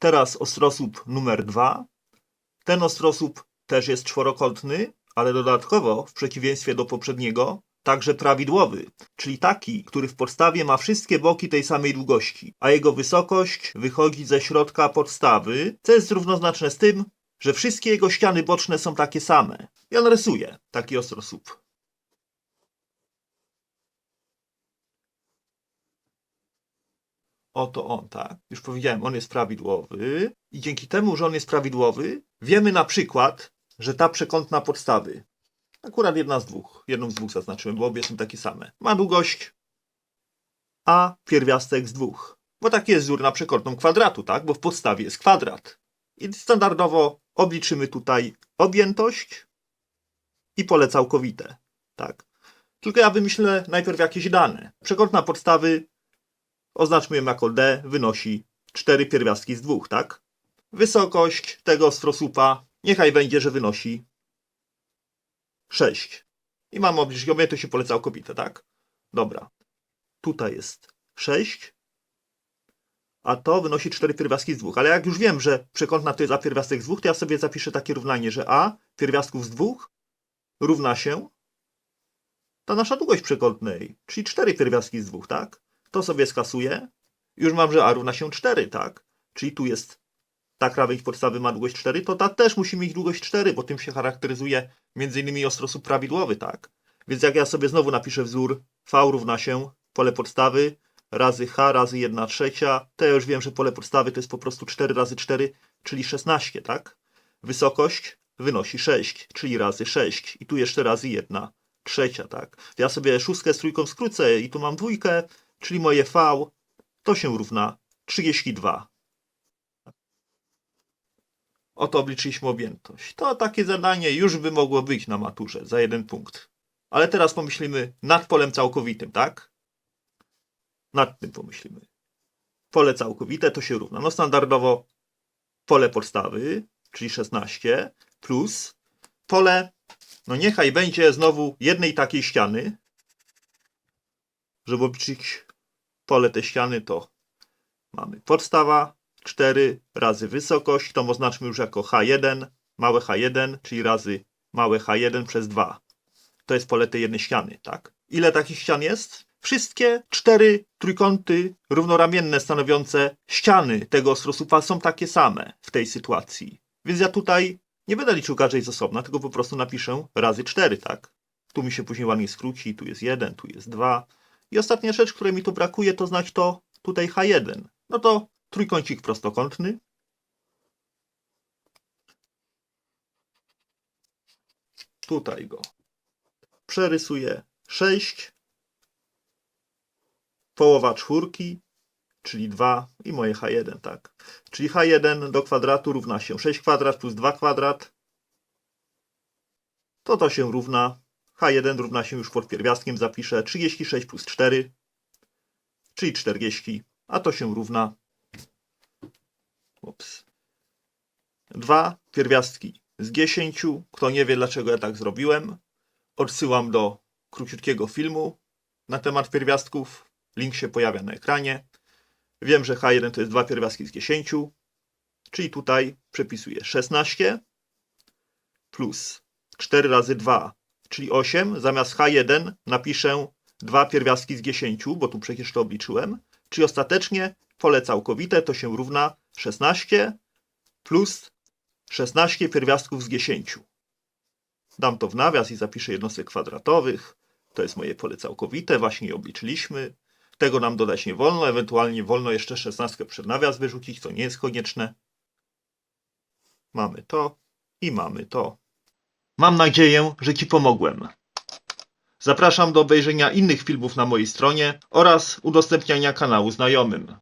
Teraz ostrosłup numer dwa. Ten ostrosłup też jest czworokątny, ale dodatkowo, w przeciwieństwie do poprzedniego, także prawidłowy, czyli taki, który w podstawie ma wszystkie boki tej samej długości, a jego wysokość wychodzi ze środka podstawy, co jest równoznaczne z tym, że wszystkie jego ściany boczne są takie same. I on rysuje taki ostrosłup. Oto on, tak. Już powiedziałem, on jest prawidłowy. I dzięki temu, że on jest prawidłowy, wiemy na przykład, że ta przekątna podstawy, akurat jedna z dwóch, jedną z dwóch zaznaczyłem, bo obie są takie same, ma długość a pierwiastek z dwóch. Bo taki jest wzór na przekątną kwadratu, tak? Bo w podstawie jest kwadrat. I standardowo obliczymy tutaj objętość i pole całkowite, tak? Tylko ja wymyślę najpierw jakieś dane. Przekątna podstawy oznaczmy ją jako D, wynosi 4 pierwiastki z dwóch, tak? Wysokość tego ostrosłupa niechaj będzie, że wynosi 6. I mamy obliczyć objętość i pole całkowite, tak? Dobra. Tutaj jest 6, a to wynosi 4 pierwiastki z dwóch. Ale jak już wiem, że przekątna to jest a pierwiastek z dwóch, to ja sobie zapiszę takie równanie, że a pierwiastków z dwóch równa się ta nasza długość przekątnej, czyli 4 pierwiastki z dwóch, tak? To sobie skasuję. Już mam, że a równa się 4, tak? Czyli tu jest ta krawędź podstawy ma długość 4, to ta też musi mieć długość 4, bo tym się charakteryzuje m.in. ostrosłup prawidłowy, tak? Więc jak ja sobie znowu napiszę wzór V równa się pole podstawy razy H razy 1 trzecia, to ja już wiem, że pole podstawy to jest po prostu 4 razy 4, czyli 16, tak? Wysokość wynosi 6, czyli razy 6 i tu jeszcze razy 1 trzecia, tak? Ja sobie szóstkę z trójką skrócę i tu mam dwójkę, czyli moje V to się równa 32. Oto obliczyliśmy objętość. To takie zadanie już by mogło być na maturze za jeden punkt. Ale teraz pomyślimy nad polem całkowitym, tak? Nad tym pomyślimy. Pole całkowite to się równa. No standardowo pole podstawy, czyli 16, plus pole, no niechaj będzie znowu jednej takiej ściany. Żeby obliczyć pole tej ściany, to mamy podstawa 4 razy wysokość, to oznaczmy już jako H1, małe H1, czyli razy małe H1 przez 2. To jest pole tej jednej ściany, tak? Ile takich ścian jest? Wszystkie cztery trójkąty równoramienne stanowiące ściany tego ostrosłupa są takie same w tej sytuacji. Więc ja tutaj nie będę liczył każdej z osobna, tylko po prostu napiszę razy 4, tak? Tu mi się później ładnie skróci, tu jest 1, tu jest 2. I ostatnia rzecz, której mi tu brakuje, to znać to tutaj H1. No to trójkącik prostokątny. Tutaj go przerysuję 6, połowa czwórki, czyli 2 i moje H1, tak. Czyli H1 do kwadratu równa się 6 kwadrat plus 2 kwadrat. To to się równa, H1 równa się już pod pierwiastkiem, zapiszę 36 plus 4, czyli 40, a to się równa Ups. Dwa pierwiastki z 10. Kto nie wie, dlaczego ja tak zrobiłem, odsyłam do króciutkiego filmu na temat pierwiastków. Link się pojawia na ekranie. Wiem, że H1 to jest dwa pierwiastki z 10, czyli tutaj przepisuję 16 plus 4 razy 2, czyli 8. Zamiast H1 napiszę dwa pierwiastki z 10, bo tu przecież to obliczyłem. Czyli ostatecznie pole całkowite to się równa 16 plus 16 pierwiastków z 10. Dam to w nawias i zapiszę jednostek kwadratowych. To jest moje pole całkowite, właśnie je obliczyliśmy. Tego nam dodać nie wolno, ewentualnie wolno jeszcze 16 przed nawias wyrzucić, to nie jest konieczne. Mamy to i mamy to. Mam nadzieję, że Ci pomogłem. Zapraszam do obejrzenia innych filmów na mojej stronie oraz udostępniania kanału znajomym.